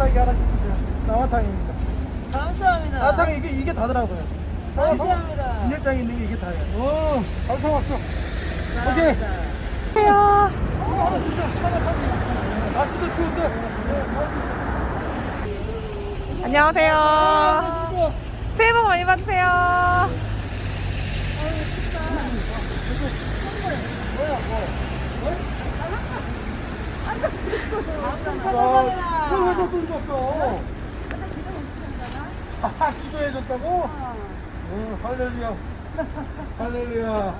나와탕이 하나 주세요. 나와탕입니다. 감사합니다. 나와탕이 이게 이게 다더라고요. 감사합니다. 진열장에 있는 게 이게 다예요. 오, 잘 사왔어. 오케이. 안녕하세요. 날씨도 추운데. 안녕하세요. 새해 복 많이 받으세요. 야, 또 읽었어. 아, 기도해줬다고? 응, 할렐루야. 할렐루야.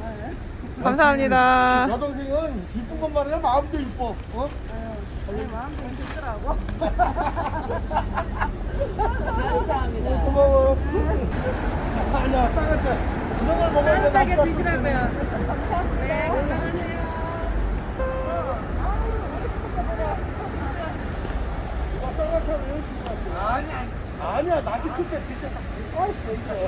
감사합니다. 여동생은 이쁜 것만 해도 마음도 이뻐. 어? 감사합니다. 고마워. 아니야, 싸가지. 이런 걸 먹어야 돼. 따뜻하게 나 드시라고요. 네, 건강하세요. 나 싸가지를 왜 이렇게 왔어? 아니야. 지금 그때 비싸. 아이. 네.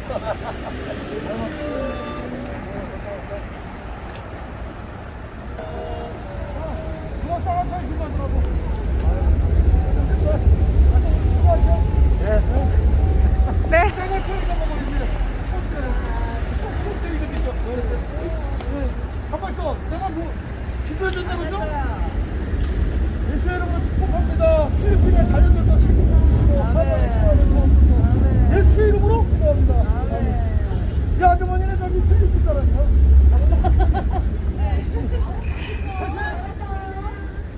있어. 내가 뭐 기도해준다고 죠 예수 이름으로 축복합니다. 필리핀의 자녀들도 축복하시고 사방에 평안을 주옵소서. 예수 이름으로 기도합니다. 아멘. 이 아주머니는 저기 필리핀 사람이야.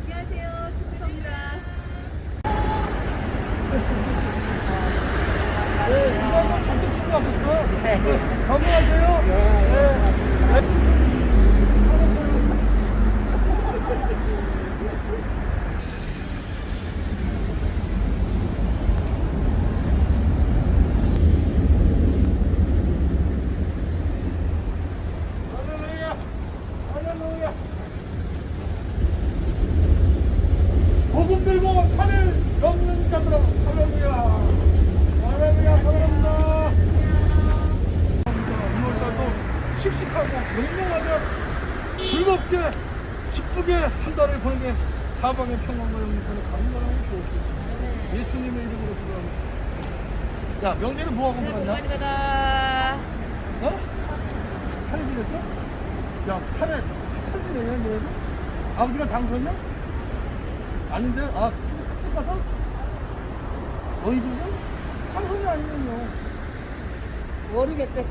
안녕하세요. 축복합니다. 네. 네. 네. 네. 복음 들고 칼을 엮는 자들아 할렐루야 2월달도 씩씩하고 영롱하게 즐겁게 기쁘게 한 달을 보내게 사방의 평안과 영리권을 감당하고 주옵소서 예수님의 이름으로 기도합니다 야 명절에 뭐하고 놀았냐? 받아. 어? 차례 지냈어? 야 차례 천지네요 얘네들 아버지가 장소냐? 아닌데? 아집 가서? 너희들은? 장소이 아니면요. 모르겠대.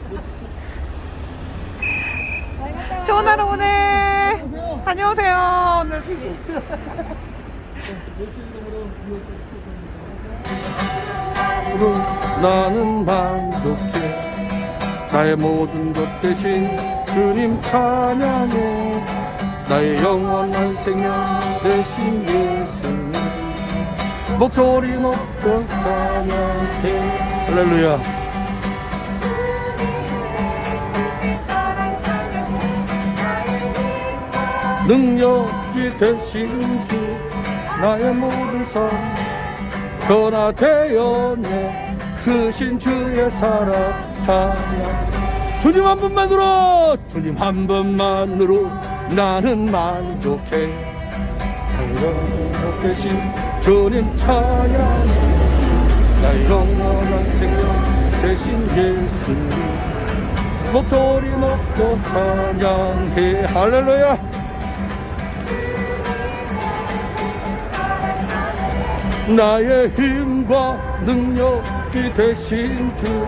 좋은 하루 오네. 오세요 다녀오세요. 오늘. 예수 이름으로 이어서 나는 만족해. 나의 모든 것 대신 주님 찬양해. 나의 영원한 생명 대신 예수님 목소리 높여 찬양해. 할렐루야. 능력이 되신 주 나의 모든 삶 변화되었네. 크신 주의 사랑 찬양. 주님 한 분만으로 주님 한 분만으로 나는 만족해. 당연 대신 주님 찬양. 나의 영원한 생명 대신 예수님 목소리 높여 찬양해. 할렐루야. 나의 힘과 능력이 되신 주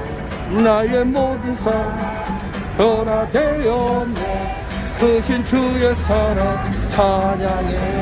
나의 모든 삶 변화되었네. 크신 주의 사랑 찬양해